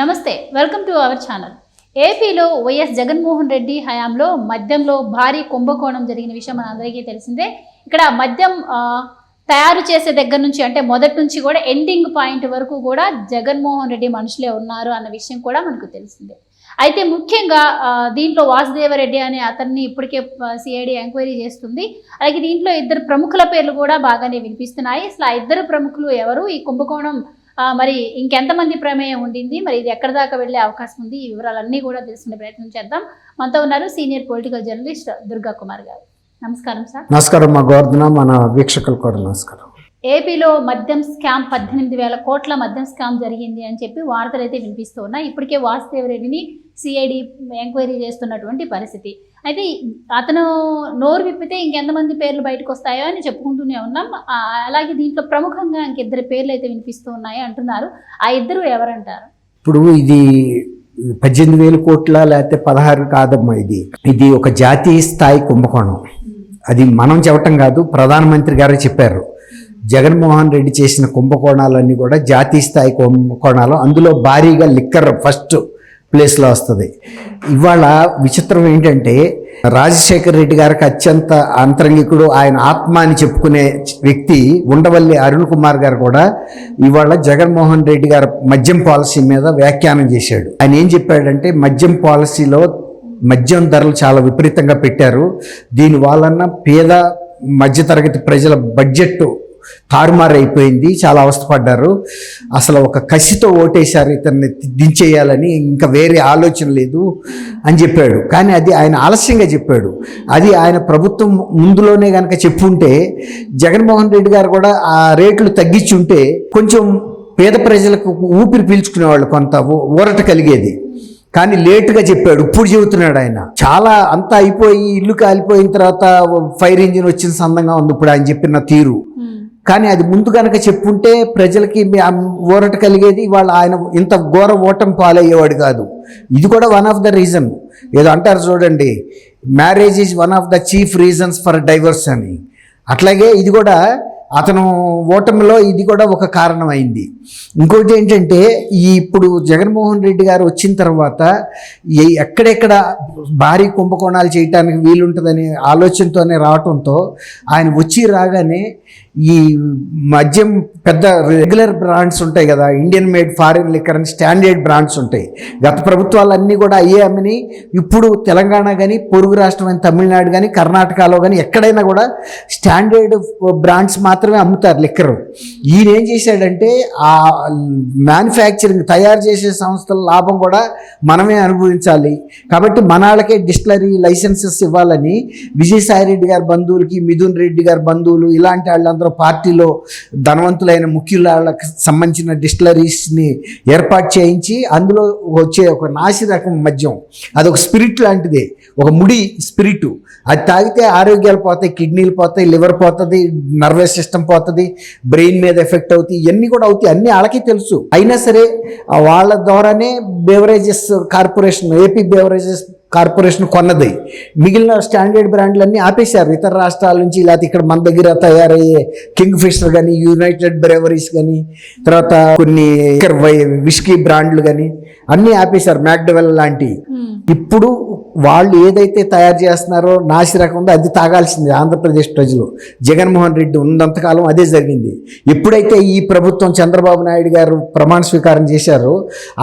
నమస్తే welcome to our channel. ఏపీలో YS Jaganmohan Reddy హయాంలో మద్యంలో భారీ కుంభకోణం జరిగిన విషయం మనందరికీ తెలిసిందే. ఇక్కడ మద్యం తయారు చేసే దగ్గర నుంచి అంటే మొదటి నుంచి కూడా ఎండింగ్ పాయింట్ వరకు కూడా జగన్మోహన్ రెడ్డి మనుషులే ఉన్నారు అన్న విషయం కూడా మనకు తెలిసిందే. అయితే ముఖ్యంగా దీంట్లో వాసుదేవరెడ్డి అనే అతన్ని ఇప్పటికే సిఐడి ఎంక్వైరీ చేస్తుంది. అలాగే దీంట్లో ఇద్దరు ప్రముఖుల పేర్లు కూడా బాగానే వినిపిస్తున్నాయి. అసలు ఆ ఇద్దరు ప్రముఖులు ఎవరు? ఈ కుంభకోణం మరి ఇంకెంతమంది ప్రమేయం ఉండింది? మరి ఇది ఎక్కడి దాకా వెళ్ళే అవకాశం ఉంది? ఈ వివరాలన్నీ కూడా తెలుసుకునే ప్రయత్నం చేద్దాం. మనతో ఉన్నారు senior political journalist Durga Kumar గారు. నమస్కారం సార్. నమస్కారం మా గోవర్ధన మన వీక్షకులు కూడా నమస్కారం. ఏపీలో మద్యం స్కామ్ పద్దెనిమిది వేల కోట్ల మద్యం స్కామ్ జరిగింది అని చెప్పి వార్తలు అయితే వినిపిస్తూ ఉన్నాయి. ఇప్పటికే వాసుదేవరెడ్డిని సిఐడి ఎంక్వైరీ చేస్తున్నటువంటి పరిస్థితి. అయితే అతను నోరు విప్పితే ఇంకెంతమంది పేర్లు బయటకు వస్తాయో అని చెప్పుకుంటూనే ఉన్నాం. అలాగే దీంట్లో ప్రముఖంగా ఇంకిద్దరు పేర్లు అయితే వినిపిస్తూ ఉన్నాయి అంటున్నారు. ఆ ఇద్దరు ఎవరంటారు? ఇప్పుడు ఇది పద్దెనిమిది వేల కోట్ల లేకపోతే పదహారు కాదమ్మా ఇది. ఇది ఒక జాతీయ స్థాయి కుంభకోణం. అది మనం చెప్పటం కాదు ప్రధానమంత్రి గారు చెప్పారు. జగన్మోహన్ రెడ్డి చేసిన కుంభకోణాలన్నీ కూడా జాతీయ స్థాయి కుంభకోణాలు. అందులో భారీగా లిక్కర్ ఫస్ట్ ప్లేస్లో వస్తుంది. ఇవాళ విచిత్రం ఏంటంటే రాజశేఖర్ రెడ్డి గారికి అత్యంత అంతరంగికుడు ఆయన ఆత్మ అని చెప్పుకునే వ్యక్తి ఉండవల్లి అరుణ్ కుమార్ గారు కూడా ఇవాళ జగన్మోహన్ రెడ్డి గారు మద్యం పాలసీ మీద వ్యాఖ్యానం చేశాడు. ఆయన ఏం చెప్పాడంటే మద్యం పాలసీలో మద్యం ధరలు చాలా విపరీతంగా పెట్టారు. దీని వలన పేద మధ్యతరగతి ప్రజల బడ్జెట్ తారుమారు అయిపోయింది చాలా అవస్థపడ్డారు. అసలు ఒక కసితో ఓటేశారు ఇతన్ని దించేయాలని ఇంకా వేరే ఆలోచన లేదు అని చెప్పాడు. కానీ అది ఆయన ఆలస్యంగా చెప్పాడు. అది ఆయన ప్రభుత్వం ముందులోనే కనుక చెప్పుంటే జగన్మోహన్ రెడ్డి గారు కూడా ఆ రేట్లు తగ్గించి ఉంటే కొంచెం పేద ప్రజలకు ఊపిరి పీల్చుకునేవాళ్ళు కొంత ఊరట కలిగేది. కానీ లేటుగా చెప్పాడు ఇప్పుడు చెబుతున్నాడు ఆయన. చాలా అంతా అయిపోయి ఇల్లు కాలిపోయిన తర్వాత ఫైర్ ఇంజిన్ వచ్చిన సందంగా ఉంది ఇప్పుడు ఆయన చెప్పిన తీరు. కానీ అది ముందు కనుక చెప్పుంటే ప్రజలకి ఊరట కలిగేది వాళ్ళు ఆయన ఇంత ఘోర ఓటం పాలయ్యేవాడు కాదు. ఇది కూడా వన్ ఆఫ్ ద రీజన్ ఏదో అంటారు చూడండి marriage is one of the chief reasons for divorce అని. అట్లాగే ఇది కూడా అతను ఓటమిలో ఇది కూడా ఒక కారణం అయింది ఇంకోటి ఏంటంటే ఈ ఇప్పుడు జగన్మోహన్ రెడ్డి గారు వచ్చిన తర్వాత ఈ- ఎక్కడెక్కడ భారీ కుంభకోణాలు చేయటానికి వీలుంటుందనే ఆలోచనతోనే రావటంతో ఆయన వచ్చి రాగానే ఈ మద్యం పెద్ద రెగ్యులర్ బ్రాండ్స్ ఉంటాయి కదా. ఇండియన్ మేడ్ ఫారిన్ లిక్కర్ అని స్టాండర్డ్ బ్రాండ్స్ ఉంటాయి. గత ప్రభుత్వాలన్నీ కూడా అయ్యే అమ్మిని ఇప్పుడు తెలంగాణ కానీ పొరుగు రాష్ట్రం అయిన తమిళనాడు కానీ కర్ణాటకలో కానీ ఎక్కడైనా కూడా స్టాండర్డ్ బ్రాండ్స్ మాత్రమే అమ్ముతారు లిక్కర్ ఈయన ఏం చేశాడంటే ఆ మ్యానుఫ్యాక్చరింగ్ తయారు చేసే సంస్థల లాభం కూడా మనమే అనుభవించాలి. కాబట్టి మన వాళ్ళకే డిస్టిలరీ లైసెన్సెస్ ఇవ్వాలని విజయసాయి రెడ్డి గారి బంధువులకి మిథున్ రెడ్డి గారి బంధువులు ఇలాంటి వాళ్ళందరూ పార్టీలో ధనవంతులైన ముఖ్యులకు సంబంధించిన డిస్టిలరీస్ని ఏర్పాటు చేయించి అందులో వచ్చే ఒక నాసి రకం మద్యం అదొక స్పిరిట్ లాంటిదే ఒక ముడి స్పిరిట్. అది తాగితే ఆరోగ్యాలు పోతాయి కిడ్నీలు పోతాయి లివర్ పోతుంది నర్వస్ సిస్టమ్ పోతుంది బ్రెయిన్ మీద ఎఫెక్ట్ అవుతాయి ఇవన్నీ కూడా అవుతాయి అన్నీ వాళ్ళకి తెలుసు. అయినా సరే వాళ్ళ ద్వారానే beverages corporation AP beverages corporation కొన్నది. మిగిలిన స్టాండర్డ్ బ్రాండ్లన్నీ ఆపేశారు. ఇతర రాష్ట్రాల నుంచి లేకపోతే ఇక్కడ మన దగ్గర తయారయ్యే కింగ్ ఫిషర్ కానీ యునైటెడ్ బ్రేవరీస్ కానీ తర్వాత కొన్ని విస్కీ బ్రాండ్లు కానీ అన్నీ ఆపేశారు. మ్యాక్డవెల్ లాంటి. ఇప్పుడు వాళ్ళు ఏదైతే తయారు చేస్తున్నారో నాసి రకం ఉందో అది తాగాల్సింది ఆంధ్రప్రదేశ్ ప్రజలు. జగన్మోహన్ రెడ్డి ఉన్నంతకాలం అదే జరిగింది. ఎప్పుడైతే ఈ ప్రభుత్వం చంద్రబాబు నాయుడు గారు ప్రమాణ స్వీకారం చేశారో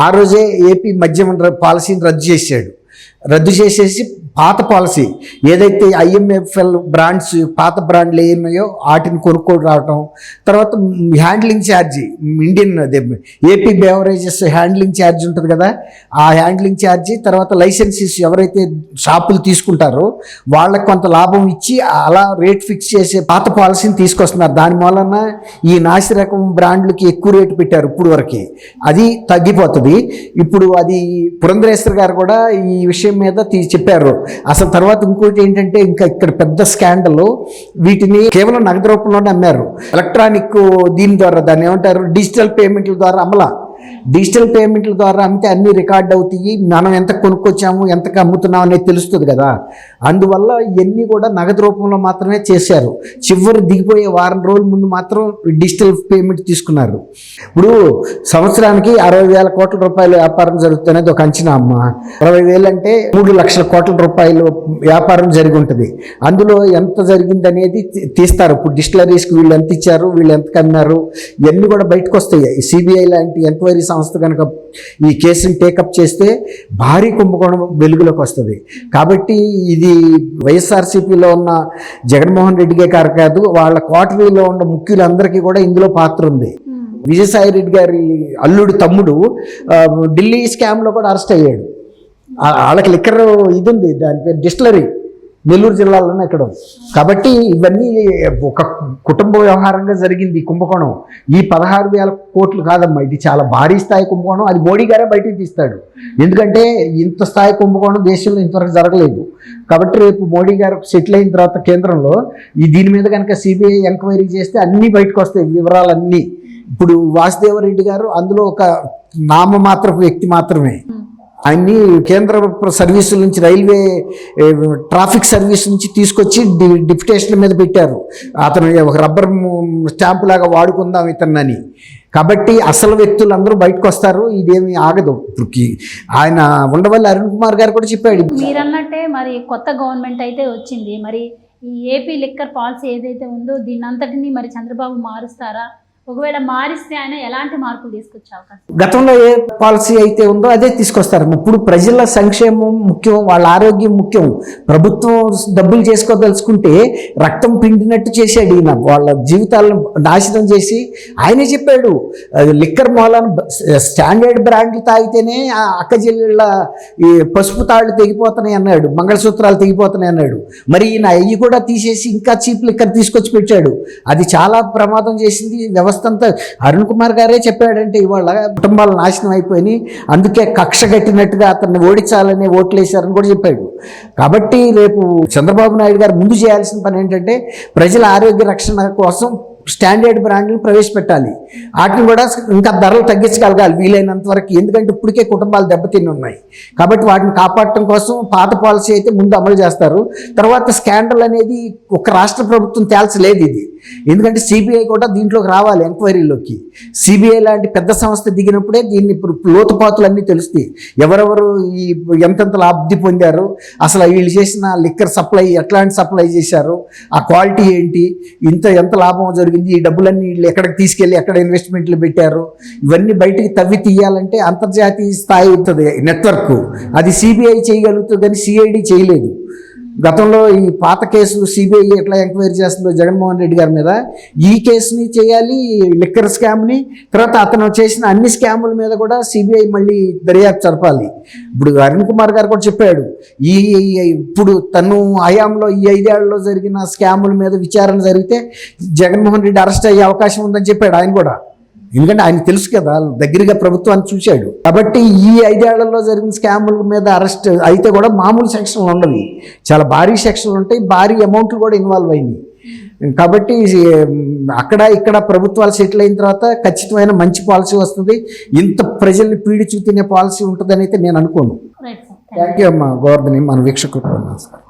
ఆ రోజే ఏపీ మద్యం పాలసీని రద్దు చేశాడు. రద్దు చేసేసి పాత పాలసీ ఏదైతే ఐఎంఎఫ్ఎల్ బ్రాండ్స్ పాత బ్రాండ్లు ఏమయో వాటిని కొనుక్కొని రావటం తర్వాత హ్యాండ్లింగ్ ఛార్జీ ఇండియన్ అదే ఏపీ బేవరేజెస్ హ్యాండ్లింగ్ ఛార్జ్ ఉంటుంది కదా ఆ హ్యాండ్లింగ్ ఛార్జీ తర్వాత లైసెన్సెస్ ఎవరైతే షాపులు తీసుకుంటారో వాళ్ళకి కొంత లాభం ఇచ్చి అలా రేట్ ఫిక్స్ చేసే పాత పాలసీని తీసుకొస్తున్నారు. దాని మూలన ఈ నాసిరకం బ్రాండ్లకి ఎక్కువ రేటు పెట్టారు ఇప్పుడు వరకు. అది తగ్గిపోతుంది. ఇప్పుడు అది పురంధరేశ్వర్ గారు కూడా ఈ విషయం మీద తీ- చెప్పారు. అసలు తర్వాత ఇంకోటి ఏంటంటే ఇంకా ఇక్కడ పెద్ద స్కాండల్ వీటిని కేవలం నగదు రూపంలోనే అమ్మారు. ఎలక్ట్రానిక్ దీని ద్వారా దాన్ని ఏమంటారు? డిజిటల్ పేమెంట్ల ద్వారా అమలా డిజిటల్ పేమెంట్ల ద్వారా అమ్మితే అన్ని రికార్డ్ అవుతాయి. మనం ఎంత కొనుక్కొచ్చాము ఎంత అమ్ముతున్నాం అనేది తెలుస్తుంది కదా. అందువల్ల ఇవన్నీ కూడా నగదు రూపంలో మాత్రమే చేశారు. చివరి దిగిపోయే వారం రోజుల ముందు మాత్రం డిజిటల్ పేమెంట్ తీసుకున్నారు. ఇప్పుడు సంవత్సరానికి అరవై వేల కోట్ల రూపాయల వ్యాపారం జరుగుతున్నది ఒక అంచనా అమ్మ. అరవై వేలు అంటే మూడు లక్షల కోట్ల రూపాయలు వ్యాపారం జరిగి ఉంటుంది. అందులో ఎంత జరిగింది అనేది తీస్తారు. ఇప్పుడు డిస్టిలరీస్కి వీళ్ళు ఎంత ఇచ్చారు వీళ్ళు ఎంత కమ్మారు ఇవన్నీ కూడా బయటకు వస్తాయి. సిబిఐ లాంటి ఎంక్వైరీ సంస్థ కనుక ఈ కేసుని టేకప్ చేస్తే భారీ కుంభకోణం వెలుగులోకి వస్తుంది. కాబట్టి ఇది వైఎస్ఆర్సీపీలో ఉన్న జగన్మోహన్ రెడ్డికే కారు కాదు వాళ్ళ కోటరీలో ఉన్న ముఖ్యులందరికీ కూడా ఇందులో పాత్ర ఉంది. విజయసాయి రెడ్డి గారి అల్లుడు తమ్ముడు ఢిల్లీ స్కామ్లో కూడా అరెస్ట్ అయ్యాడు. వాళ్ళకి లిక్కర్ ఇది ఉంది దాని పేరు డిస్టిలరీ. నెల్లూరు జిల్లాలోనే ఎక్కడ కాబట్టి ఇవన్నీ ఒక కుటుంబ వ్యవహారంగా జరిగింది కుంభకోణం. ఈ పదహారు వేల కోట్లు కాదమ్మా ఇది చాలా భారీ స్థాయి కుంభకోణం. అది మోడీ గారే బయటికి తీస్తాడు. ఎందుకంటే ఇంత స్థాయి కుంభకోణం దేశంలో ఇంతవరకు జరగలేదు. కాబట్టి రేపు మోడీ గారు సెటిల్ అయిన తర్వాత కేంద్రంలో ఈ దీని మీద కనుక సిబిఐ ఎంక్వైరీ చేస్తే అన్నీ బయటకు వస్తాయి వివరాలన్నీ. ఇప్పుడు వాసుదేవరెడ్డి గారు అందులో ఒక నామమాత్రపు వ్యక్తి మాత్రమే. ఆయన్ని కేంద్ర సర్వీసుల నుంచి రైల్వే ట్రాఫిక్ సర్వీస్ నుంచి తీసుకొచ్చి డి డిప్యుటేషన్ మీద పెట్టారు. అతను ఒక రబ్బర్ స్టాంపు స్టాంప్ లాగా వాడుకుందాం ఇతన్నని. కాబట్టి అసలు వ్యక్తులు అందరూ బయటకు వస్తారు ఇదేమి ఆగదు. ఇప్పుడుకి ఆయన ఉండవల్లి అరుణ్ కుమార్ గారు కూడా చెప్పాడు. మీరన్నట్టే మరి కొత్త గవర్నమెంట్ అయితే వచ్చింది. మరి ఈ ఏపీ లిక్కర్ పాలసీ ఏదైతే ఉందో దీని అంతటిని మరి చంద్రబాబు మారుస్తారా? ఒకవేళ మారిస్తే ఆయన ఎలాంటి మార్పులు తీసుకొచ్చే అవకాశం? గతంలో ఏ పాలసీ అయితే ఉందో అదే తీసుకొస్తారు. ఇప్పుడు ప్రజల సంక్షేమం ముఖ్యం వాళ్ళ ఆరోగ్యం ముఖ్యం. ప్రభుత్వం డబ్బులు చేసుకోదలుచుకుంటే రక్తం పిండినట్టు చేశాడు ఈయన. వాళ్ళ జీవితాలను నాశనం చేసి ఆయనే చెప్పాడు అది లిక్కర్ మూలాన స్టాండర్డ్ బ్రాండ్లు తాగితేనే ఆ అక్క చెల్లెళ్ళ ఈ పసుపు తాళ్ళు తెగిపోతున్నాయి అన్నాడు. మంగళసూత్రాలు తెగిపోతున్నాయి అన్నాడు. మరి ఈయన అవి కూడా తీసేసి ఇంకా చీప్ లిక్కర్ తీసుకొచ్చి పెట్టాడు. అది చాలా ప్రమాదం చేసింది వ్యవస్థ అంతా అరుణ్ కుమార్ గారే చెప్పాడంటే ఇవాళ కుటుంబాలు నాశనం అయిపోయినాయి. అందుకే కక్ష కట్టినట్టుగా అతన్ని ఓడించాలని ఓట్లేశారని కూడా చెప్పాడు. కాబట్టి రేపు చంద్రబాబు నాయుడు గారు ముందు చేయాల్సిన పని ఏంటంటే ప్రజల ఆరోగ్య రక్షణ కోసం స్టాండర్డ్ బ్రాండ్లు ప్రవేశపెట్టాలి. వాటిని కూడా ఇంకా ధరలు తగ్గించగలగాలి వీలైనంత వరకు. ఎందుకంటే ఇప్పటికే కుటుంబాలు దెబ్బతిని ఉన్నాయి. కాబట్టి వాటిని కాపాడటం కోసం పాత పాలసీ అయితే ముందు అమలు చేస్తారు. తర్వాత స్కాండల్ అనేది ఒక రాష్ట్ర ప్రభుత్వం తేల్చలేదు ఇది. ఎందుకంటే సిబిఐ కూడా దీంట్లోకి రావాలి ఎంక్వైరీలోకి. సిబిఐ లాంటి పెద్ద సంస్థ దిగినప్పుడే దీన్ని ఇప్పుడు లోతుపాతులన్నీ తెలుస్తాయి. ఎవరెవరు ఈ ఎంతెంత లాబ్ది పొందారు అసలు వీళ్ళు చేసిన లిక్కర్ సప్లై ఎట్లాంటి సప్లై చేశారు ఆ క్వాలిటీ ఏంటి ఇంత ఎంత లాభం జరిగింది ఈ డబ్బులన్నీ వీళ్ళు ఎక్కడికి తీసుకెళ్ళి ఎక్కడ ఇన్వెస్ట్మెంట్లు పెట్టారు ఇవన్నీ బయటికి తవ్వి తీయాలంటే అంతర్జాతీయ స్థాయి ఉంటుంది నెట్వర్క్. అది సిబిఐ చేయగలుగుతుంది కానీ సిఐడి చేయలేదు. గతంలో ఈ పాత కేసులు సిబిఐ ఎట్లా ఎంక్వైరీ చేస్తుందో జగన్మోహన్ రెడ్డి గారి మీద ఈ కేసుని చేయాలి లిక్కర్ స్కామ్ని తర్వాత అతను చేసిన అన్ని స్కాముల మీద కూడా సిబిఐ మళ్ళీ దర్యాప్తు జరపాలి. ఇప్పుడు అరుణ్ కుమార్ గారు కూడా చెప్పాడు ఈ ఇప్పుడు తను హయాంలో ఈ ఐదేళ్ళలో జరిగిన స్కాముల మీద విచారణ జరిగితే జగన్మోహన్ రెడ్డి అరెస్ట్ అయ్యే అవకాశం ఉందని చెప్పాడు ఆయన కూడా. ఎందుకంటే ఆయన తెలుసు కదా దగ్గరగా ప్రభుత్వాన్ని చూశాడు. కాబట్టి ఈ ఐదేళ్ళలో జరిగిన స్కాముల మీద అరెస్ట్ అయితే కూడా మామూలు సెక్షన్లు ఉండవు. చాలా భారీ సెక్షన్లు ఉంటాయి భారీ అమౌంట్లు కూడా ఇన్వాల్వ్ అయినాయి. కాబట్టి అక్కడ ఇక్కడ ప్రభుత్వాలు సెటిల్ అయిన తర్వాత ఖచ్చితమైన మంచి పాలసీ వస్తుంది. ఇంత ప్రజల్ని పీడిచు తినే పాలసీ ఉంటుందని అయితే నేను అనుకోను. థ్యాంక్ యూ అమ్మా. గోవర్ధని మన నమస్కారం.